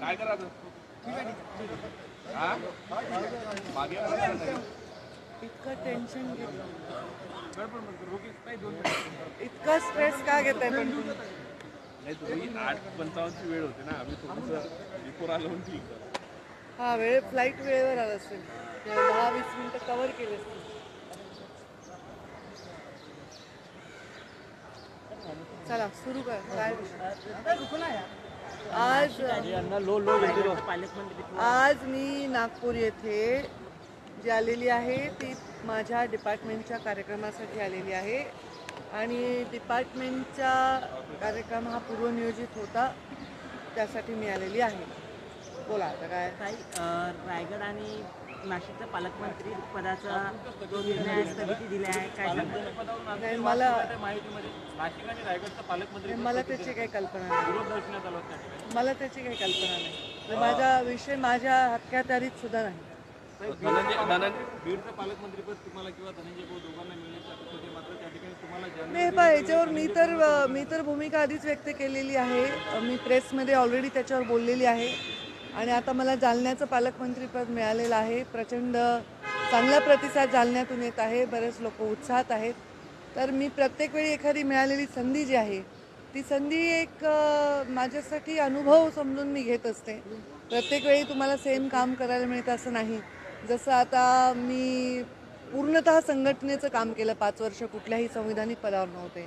काय करायचं इतकं टेन्शन इतका स्ट्रेस का घेताय पण नाही तुम्ही? आठ पंचावन्नची वेळ होती ना आम्ही थोडंसं बिफोर आलो ठीक हा वेळ फ्लाईट वेळेवर आला असेल. दहा वीस मिनिटं कव्हर केले असतील. चला सुरू कर. काय? आज आज मी नागपूर येथे जी आलेली आहे ती माझ्या डिपार्टमेंटच्या कार्यक्रमासाठी आलेली आहे. आणि डिपार्टमेंटचा कार्यक्रम हा पूर्वनियोजित होता त्यासाठी मी आलेली आहे. बोला आता काय? रायगड आणि नाशिकचा पालकमंत्री पदाचा जो निर्णय स्थगिती दिली आहे काय नाही मला माहितीमध्ये नाशिक आणि रायगडचा पालकमंत्री मला त्याची काही कल्पना नाही. विरोध दर्शनात आला होता त्या ठिकाणी. मला त्याची काही कल्पना नाही. म्हणजे माझा विषय माझ्या हक्क्यातारीत सुद्धा नाही. धनंजय धनंजय बीडचं पालकमंत्रीपद तुम्हाला किंवा धनंजय भाऊ दोघांना मिळण्याची अपेक्षा होती मात्र त्या ठिकाणी तुम्हाला नाही पहा याच्यावर मी तर मी तर भूमिका आधीच व्यक्त केलेली आहे. मी प्रेसमध्ये ऑलरेडी त्याच्यावर बोललेली आहे. आणि आता मला जालन्याचं पालकमंत्रीपद मिळालेलं आहे. प्रचंड चांगला प्रतिसाद जालन्यातून येत आहे. बरेच लोक उत्साहात आहेत. तर मी प्रत्येक वेळी एखादी मिळालेली संधी जी आहे ती संधी एक माझ्यासाठी अनुभव समजून मी घेत असते. प्रत्येक वेळी तुम्हाला सेम काम करायला मिळतं असं नाही. जसं आता मी पूर्णतः संघटनेचं काम केलं पाच वर्ष कुठल्याही संविधानिक पदावर नव्हते.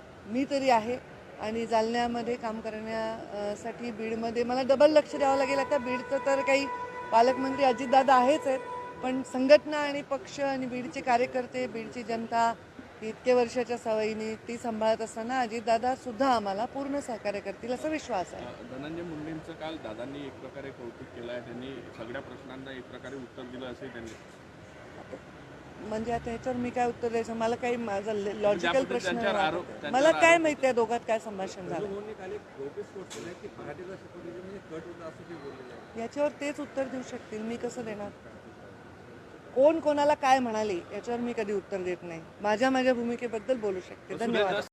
मी तरी आहे आणि जालन्यामध्ये काम करण्यासाठी बीडमध्ये मला डबल लक्ष द्यावं लागेल. आता बीडचं तर काही पालकमंत्री अजितदादा आहेच आहेत पण संघटना आणि पक्ष आणि बीडचे कार्यकर्ते बीडची जनता इतके वर्षाच्या सवयीने ती सांभाळत असताना अजितदादा सुद्धा आम्हाला पूर्ण सहकार्य करतील असा विश्वास आहे. धनंजय मुंडेंचं काल दादांनी एक प्रकारे कौतुक केलं आहे. त्यांनी सगळ्या प्रश्नांना एक प्रकारे उत्तर दिलं असे त्यांनी. म्हणजे आता ह्याच्यावर मी काय उत्तर द्यायचं? मला काही माझा लॉजिकल ज्याबद्दल प्रश्न मला काय माहिती आहे दोघात काय संभाषण झालं? याच्यावर तेच उत्तर देऊ शकतील. मी कसं देणार? कोण कोणाला काय म्हणाले याच्यावर मी कधी उत्तर देत नाही. माझ्या माझ्या भूमिकेबद्दल बोलू शकते. धन्यवाद.